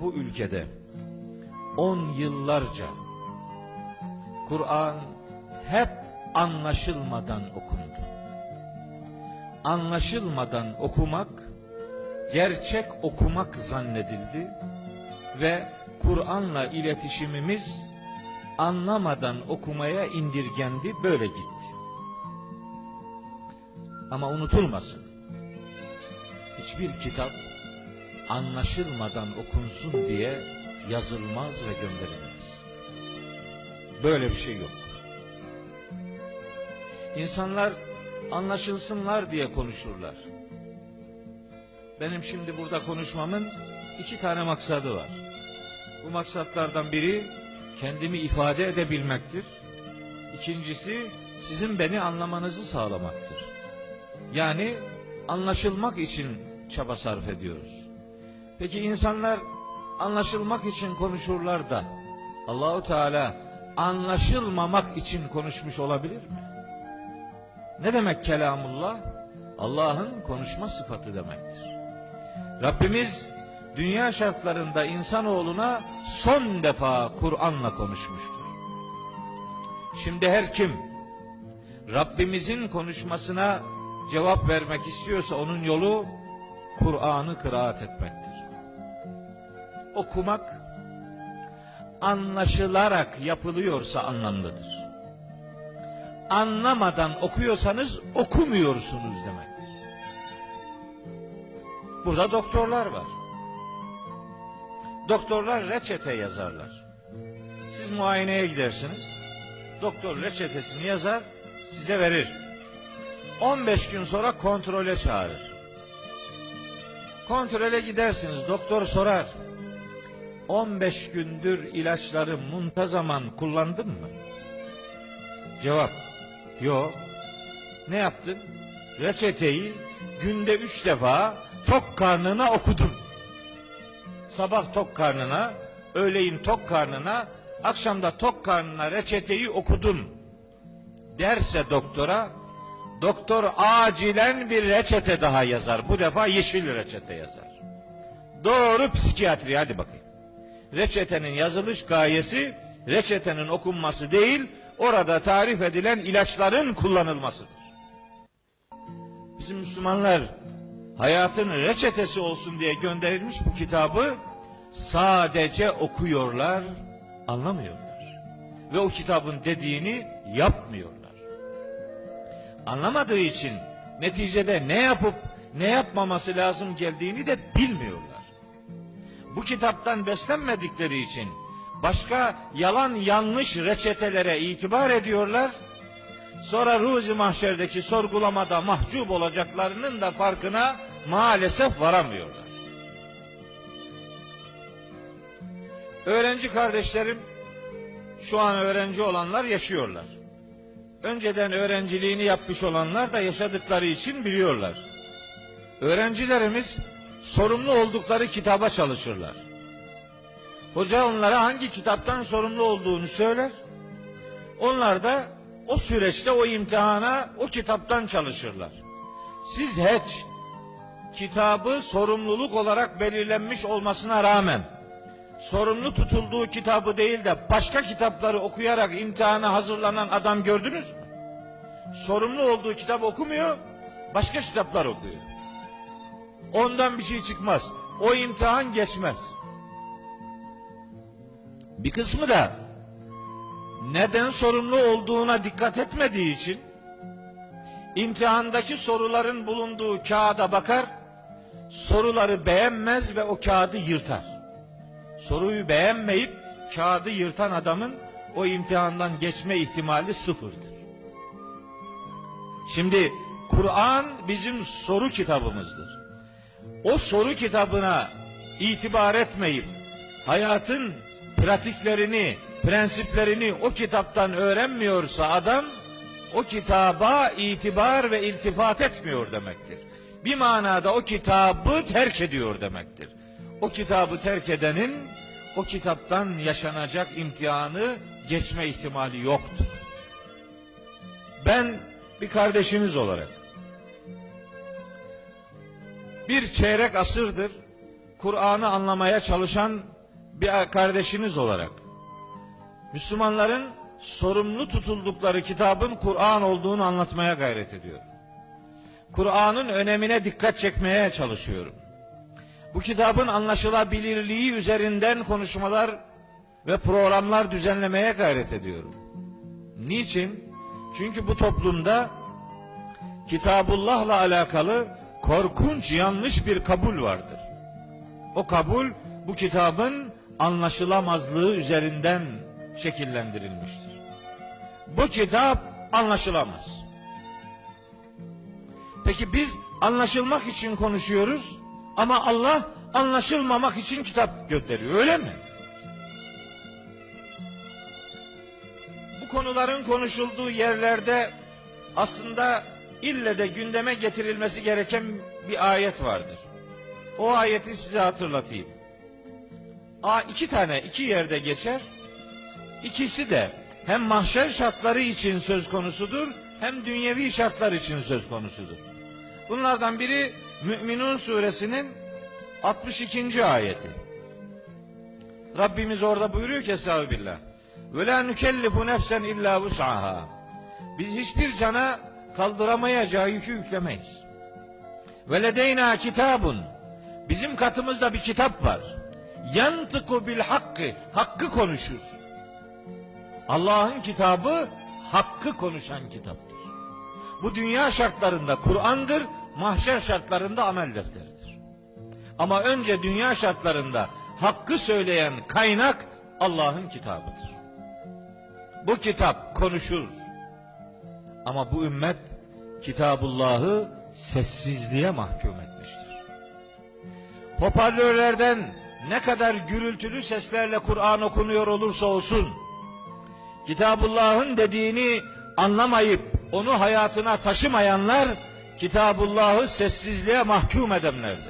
bu ülkede 10 yıllarca Kur'an hep anlaşılmadan okundu. Anlaşılmadan okumak gerçek okumak zannedildi ve Kur'an'la iletişimimiz anlamadan okumaya indirgendi, böyle gitti. Ama unutulmasın. Hiçbir kitap anlaşılmadan okunsun diye yazılmaz ve gönderilmez. Böyle bir şey yok. İnsanlar anlaşılsınlar diye konuşurlar. Benim şimdi burada konuşmamın iki tane maksadı var. Bu maksatlardan biri kendimi ifade edebilmektir. İkincisi sizin beni anlamanızı sağlamaktır. Yani anlaşılmak için çaba sarf ediyoruz. Peki insanlar anlaşılmak için konuşurlar da Allahu Teala anlaşılmamak için konuşmuş olabilir mi? Ne demek kelamullah? Allah'ın konuşma sıfatı demektir. Rabbimiz dünya şartlarında insanoğluna son defa Kur'an'la konuşmuştur. Şimdi her kim Rabbimizin konuşmasına cevap vermek istiyorsa onun yolu Kur'an'ı kıraat etmektir. Okumak anlaşılarak yapılıyorsa anlamlıdır. Anlamadan okuyorsanız okumuyorsunuz demektir. Burada doktorlar var. Doktorlar reçete yazarlar. Siz muayeneye gidersiniz. Doktor reçetesini yazar, size verir. 15 gün sonra kontrole çağırır. Kontrole gidersiniz. Doktor sorar. 15 gündür ilaçları muntazaman kullandın mı? Cevap. Yok. Ne yaptın? Reçeteyi günde üç defa tok karnına okudum. Sabah tok karnına, öğleyin tok karnına, akşamda tok karnına reçeteyi okudum. Derse doktora, doktor acilen bir reçete daha yazar. Bu defa yeşil reçete yazar. Doğru psikiyatri hadi bakayım. Reçetenin yazılış gayesi reçetenin okunması değil, orada tarif edilen ilaçların kullanılmasıdır. Bizim Müslümanlar hayatın reçetesi olsun diye gönderilmiş bu kitabı sadece okuyorlar, anlamıyorlar. Ve o kitabın dediğini yapmıyorlar. Anlamadığı için neticede ne yapıp ne yapmaması lazım geldiğini de bilmiyorlar. Bu kitaptan beslenmedikleri için başka yalan yanlış reçetelere itibar ediyorlar. Sonra ruzi mahşerdeki sorgulamada mahcup olacaklarının da farkına maalesef varamıyorlar. Öğrenci kardeşlerim şu an öğrenci olanlar yaşıyorlar. Önceden öğrenciliğini yapmış olanlar da yaşadıkları için biliyorlar. Öğrencilerimiz sorumlu oldukları kitaba çalışırlar. Hoca onlara hangi kitaptan sorumlu olduğunu söyler. Onlar da o süreçte o imtihana o kitaptan çalışırlar. Siz hiç kitabı sorumluluk olarak belirlenmiş olmasına rağmen sorumlu tutulduğu kitabı değil de başka kitapları okuyarak imtihana hazırlanan adam gördünüz mü? Sorumlu olduğu kitap okumuyor, başka kitaplar okuyor. Ondan bir şey çıkmaz. O imtihan geçmez. Bir kısmı da neden sorumlu olduğuna dikkat etmediği için imtihandaki soruların bulunduğu kağıda bakar, soruları beğenmez ve o kağıdı yırtar. Soruyu beğenmeyip kağıdı yırtan adamın o imtihandan geçme ihtimali sıfırdır. Şimdi Kur'an bizim soru kitabımızdır. O soru kitabına itibar etmeyip hayatın pratiklerini, prensiplerini o kitaptan öğrenmiyorsa adam o kitaba itibar ve iltifat etmiyor demektir. Bir manada o kitabı terk ediyor demektir. O kitabı terk edenin o kitaptan yaşanacak imtihanı geçme ihtimali yoktur. Ben bir kardeşiniz olarak bir çeyrek asırdır Kur'an'ı anlamaya çalışan bir kardeşiniz olarak Müslümanların sorumlu tutuldukları kitabın Kur'an olduğunu anlatmaya gayret ediyorum. Kur'an'ın önemine dikkat çekmeye çalışıyorum. Bu kitabın anlaşılabilirliği üzerinden konuşmalar ve programlar düzenlemeye gayret ediyorum. Niçin? Çünkü bu toplumda Kitabullah'la alakalı korkunç yanlış bir kabul vardır. O kabul bu kitabın anlaşılamazlığı üzerinden şekillendirilmiştir. Bu kitap anlaşılamaz. Peki biz anlaşılmak için konuşuyoruz ama Allah anlaşılmamak için kitap gönderiyor öyle mi? Bu konuların konuşulduğu yerlerde aslında ille de gündeme getirilmesi gereken bir ayet vardır. O ayeti size hatırlatayım. A iki tane iki yerde geçer. İkisi de hem mahşer şartları için söz konusudur hem dünyevi şartlar için söz konusudur. Bunlardan biri Müminun suresinin 62. ayeti. Rabbimiz orada buyuruyor ki Estağfirullah. Ve la nükellifu nefsen illa vus'aha. Biz hiçbir cana kaldıramayacağı yükü yüklemeyiz. Ve ledeyna kitabun. Bizim katımızda bir kitap var. Yantıku bil hakkı. Hakkı konuşur. Allah'ın kitabı hakkı konuşan kitaptır. Bu dünya şartlarında Kur'an'dır, mahşer şartlarında amel defteridir. Ama önce dünya şartlarında hakkı söyleyen kaynak Allah'ın kitabıdır. Bu kitap konuşur. Ama bu ümmet Kitabullah'ı sessizliğe mahkum etmiştir. Hoparlörlerden ne kadar gürültülü seslerle Kur'an okunuyor olursa olsun, Kitabullah'ın dediğini anlamayıp onu hayatına taşımayanlar Kitabullah'ı sessizliğe mahkum edenlerdir.